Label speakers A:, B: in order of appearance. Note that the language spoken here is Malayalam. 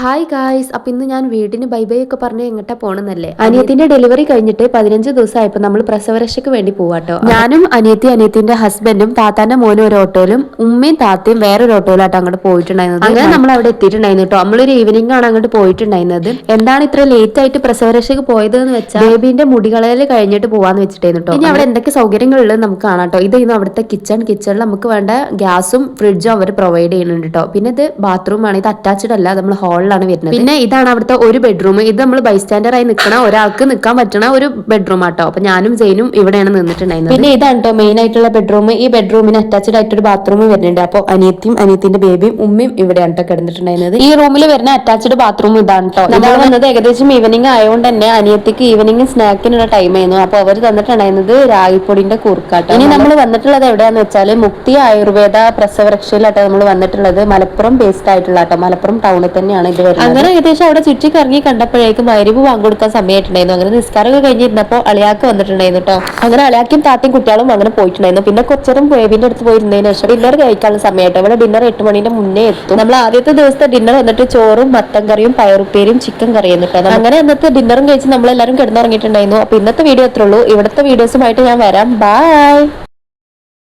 A: ഹായ് ഗായ്സ് അപ്പൊ ഇന്ന് ഞാൻ വീടിന് ബൈ ബൈ ഒക്കെ പറഞ്ഞ് എങ്ങോട്ടാ പോണെന്നല്ലേ? അനിയത്തിന്റെ ഡെലിവറി കഴിഞ്ഞിട്ട് പതിനഞ്ച് ദിവസമായപ്പോ നമ്മൾ പ്രസവരക്ഷയ്ക്ക് വേണ്ടി പോവാട്ടോ ഞാനും അനിയത്തി അനിയത്തിന്റെ ഹസ്ബൻഡും താത്താന്റെ മോനും ഒരു ഓട്ടോയിലും ഉമ്മയും താത്തയും വേറൊരു ഓട്ടോയിലാട്ടോ അങ്ങോട്ട് പോയിട്ടുണ്ടായിരുന്നത്. അങ്ങനെ നമ്മൾ അവിടെ എത്തിയിട്ടുണ്ടായിരുന്നു കേട്ടോ നമ്മളൊരു ഈവനിങ് ആണ് അങ്ങോട്ട് പോയിട്ടുണ്ടായിരുന്നത്. എന്താണ് ഇത്ര ലേറ്റ് ആയിട്ട് പ്രസവരക്ഷയ്ക്ക് പോയത് എന്ന് വെച്ചാൽ ബേബിന്റെ മുടികളയിൽ കഴിഞ്ഞിട്ട് പോവാന്ന് വെച്ചിട്ടായിരുന്നു കേട്ടോ ഇനി അവിടെ എന്തൊക്കെ സൗകര്യങ്ങളുള്ളത് നമുക്ക് കാണാം കേട്ടോ ഇതായിരുന്നു അവിടുത്തെ കിച്ചൺ കിച്ചണിൽ നമുക്ക് വേണ്ട ഗ്യാസും ഫ്രിഡ്ജും അവർ പ്രൊവൈഡ് ചെയ്യുന്നുണ്ട് കേട്ടോ പിന്നെ ഇത് ബാത്റൂം ആണ്. ഇത് അറ്റാച്ച്ഡ് അല്ല. നമ്മൾ ഹാളിലാണ് വരുന്നത്. പിന്നെ ഇതാണ് അവിടുത്തെ ഒരു ബെഡ്റൂം ഇത് നമ്മൾ ബൈസ്റ്റാൻഡർ ആയി നിൽക്കണ ഒരാൾക്ക് നിൽക്കാൻ പറ്റണ ഒരു ബെഡ്റൂം ആട്ടോ. അപ്പൊ ഞാനും ജെയിനും ഇവിടെയാണ് നിന്നിട്ടുണ്ടായിരുന്നത്. പിന്നെ ഇതാണ് കേട്ടോ മെയിൻ ആയിട്ടുള്ള ബെഡ്റൂം ഈ ബെഡ്റൂമിന് അറ്റാച്ച്ഡ് ആയിട്ട് ഒരു ബാത്റൂം വരുന്നുണ്ട്. അപ്പോൾ അനിയത്തിയും അനിയത്തിന്റെ ബേബിയും ഉമ്മയും ഇവിടെയാണ് കേട്ടോ കിടന്നിട്ടുണ്ടായിരുന്നത്. ഈ റൂമിൽ വരുന്ന അറ്റാച്ച്ഡ് ബാത്റൂം ഇതാണ് കേട്ടോ നമ്മൾ വന്നത് ഏകദേശം ഈവനിങ് ആയതുകൊണ്ട് തന്നെ അനിയത്തിക്ക് ഈവനിങ് സ്നാക്കിനുള്ള ടൈം ആയിരുന്നു. അപ്പൊ അവർ തന്നിട്ടുണ്ടായിരുന്നത് രാഗിപ്പൊടിന്റെ കൂർക്കാട്ടോ ഇനി നമ്മൾ വന്നിട്ടുള്ളത് എവിടെയാന്ന് വെച്ചാൽ മുക്തി ആയുർവേദ പ്രസവരക്ഷയിലാട്ടോ നമ്മൾ വന്നിട്ടുള്ളത്. മലപ്പുറം ബേസ്ഡ് ആയിട്ടുള്ള കേട്ടോ മലപ്പുറം ടൗണിൽ തന്നെയാണ് അങ്ങനെ ഏകദേശം അവിടെ ചുറ്റി കറങ്ങി കണ്ടപ്പോഴേക്കും മരുവ് വാങ്ങിക്കൊടുക്കാൻ സമയമായിട്ടുണ്ടായിരുന്നു. അങ്ങനെ നിസ്കാരമൊക്കെ കഴിഞ്ഞിരുന്നപ്പോൾ അളിയാക്ക് വന്നിട്ടുണ്ടായിരുന്നു കേട്ടോ അങ്ങനെ അളിയാക്കും താത്തയും കുട്ടികളും അങ്ങനെ പോയിട്ടുണ്ടായിരുന്നു. പിന്നെ കുറച്ചേരം വേവിന്റെ അടുത്ത് പോയിരുന്നതിന് ശേഷം ഡിന്നർ കഴിക്കാനുള്ള സമയമായിട്ട്. അവിടെ ഡിന്നർ എട്ട് മണിന്റെ മുന്നേ എത്തും. നമ്മൾ ആദ്യത്തെ ദിവസത്തെ ഡിന്നർ വന്നിട്ട് ചോറും മത്തൻ കറിയും പയറുപ്പേരും ചിക്കൻ കറിയും കേട്ടോ അങ്ങനെ അന്നത്തെ ഡിന്നറും കഴിച്ച് നമ്മളെല്ലാവരും കിടന്നുറങ്ങിയിട്ടുണ്ടായിരുന്നു. അപ്പൊ ഇന്നത്തെ വീഡിയോ അത്രേ ഉള്ളൂ. ഇവിടുത്തെ വീഡിയോസുമായിട്ട് ഞാൻ വരാം. ബൈ